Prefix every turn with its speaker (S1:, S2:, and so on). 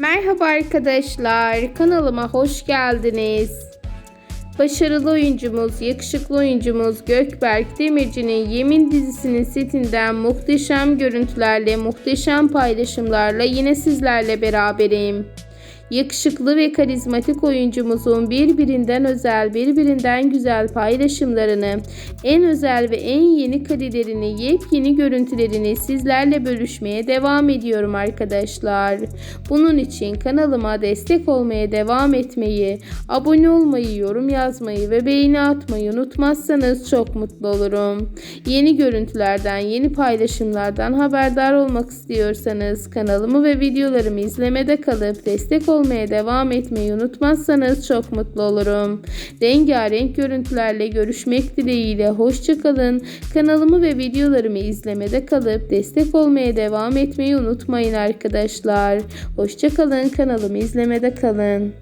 S1: Merhaba arkadaşlar, kanalıma hoş geldiniz. Başarılı oyuncumuz, yakışıklı oyuncumuz Gökberk Demirci'nin Yemin dizisinin setinden muhteşem görüntülerle, muhteşem paylaşımlarla yine sizlerle beraberim. Yakışıklı ve karizmatik oyuncumuzun birbirinden özel, birbirinden güzel paylaşımlarını, en özel ve en yeni karelerini, yepyeni görüntülerini sizlerle bölüşmeye devam ediyorum arkadaşlar. Bunun için kanalıma destek olmaya devam etmeyi, abone olmayı, yorum yazmayı ve beğeni atmayı unutmazsanız çok mutlu olurum. Yeni görüntülerden, yeni paylaşımlardan haberdar olmak istiyorsanız kanalımı ve videolarımı izlemede kalıp destek olmaya devam etmeyi unutmazsanız çok mutlu olurum. Rengarenk görüntülerle görüşmek dileğiyle hoşçakalın. Kanalımı ve videolarımı izlemede kalıp destek olmaya devam etmeyi unutmayın arkadaşlar. Hoşçakalın kanalımı izlemede kalın.